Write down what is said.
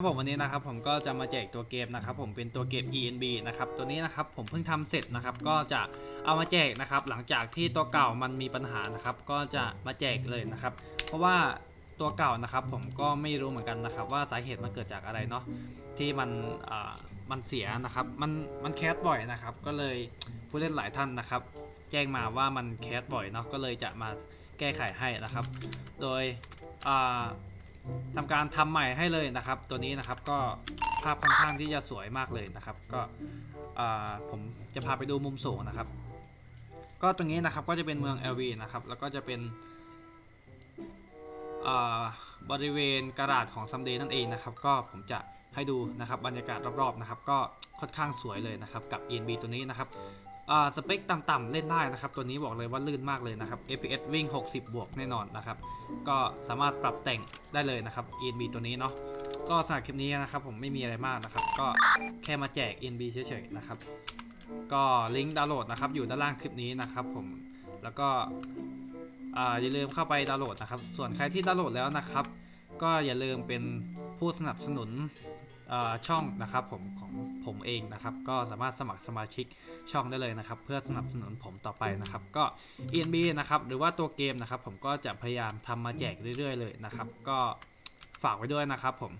ครับผมวันนี้นะครับผมก็จะมาแจกตัวเกมนะครับผมเป็นตัวเกม ENB นะครับตัวนี้นะครับผมเพิ่งทำเสร็จนะครับก็จะเอามาแจกนะครับหลังจากที่ตัวเก่ามันมีปัญหานะครับก็จะมาแจกเลยนะครับเพราะว่าตัวเก่านะครับผมก็ไม่รู้เหมือนกันนะครับว่าสาเหตุมันเกิดจากอะไรเนาะที่มันอ่ามันเสียนะครับมันมันแคสบ่อยนะครับก็เลยผู้เล่นหลายท่านนะครับ แจ้งมาว่ามันแคสบ่อยเนาะก็เลยจะมาแก้ไขให้นะครับ โดย อ่าทำการทำใหม่ให้เลยนะครับ ตัวนี้นะครับก็ภาพค่อนข้างที่จะสวยมากเลยนะครับ ก็ผมจะพาไปดูมุมสูงนะครับ ก็ตรงนี้นะครับก็จะเป็นเมือง LV นะครับ แล้วก็จะเป็นบริเวณกระดาษของซัมเดย์นั่นเองนะครับ ก็ผมจะให้ดูนะครับบรรยากาศรอบๆนะครับ ก็ค่อนข้างสวยเลยนะครับกับ ENB ตัวนี้นะครับ สเปคต่ำๆเล่นได้นะครับ ตัวนี้บอกเลยว่าลื่นมากเลยนะครับ FPS วิ่ง 60 บวกแน่นอนนะครับ ก็สามารถปรับแต่งได้เลยนะครับ ENB ตัวนี้เนาะก็สำหรับคลิปนี้นะครับผมไม่มีอะไรมากนะครับ ก็แค่มาแจก ENB เฉยๆนะครับ ก็ลิงก์ดาวน์โหลดนะครับอยู่ด้านล่างคลิปนี้นะครับผมแล้วก็อ่าอย่าลืมเข้าไปดาวน์โหลดนะครับ ส่วนใครที่ดาวน์โหลดแล้วนะครับ ก็อย่าลืมเป็นผู้สนับสนุนอ่าช่องนะครับผมของ ผมเองนะครับ ก็สามารถสมัครสมาชิกช่องได้เลยนะครับ เพื่อสนับสนุนผมต่อไปนะครับ ก็ ENB นะครับหรือว่าตัวเกมนะครับ ผมก็จะพยายามทำมาแจกเรื่อยๆเลยนะครับ ก็ฝากไว้ด้วยนะครับผม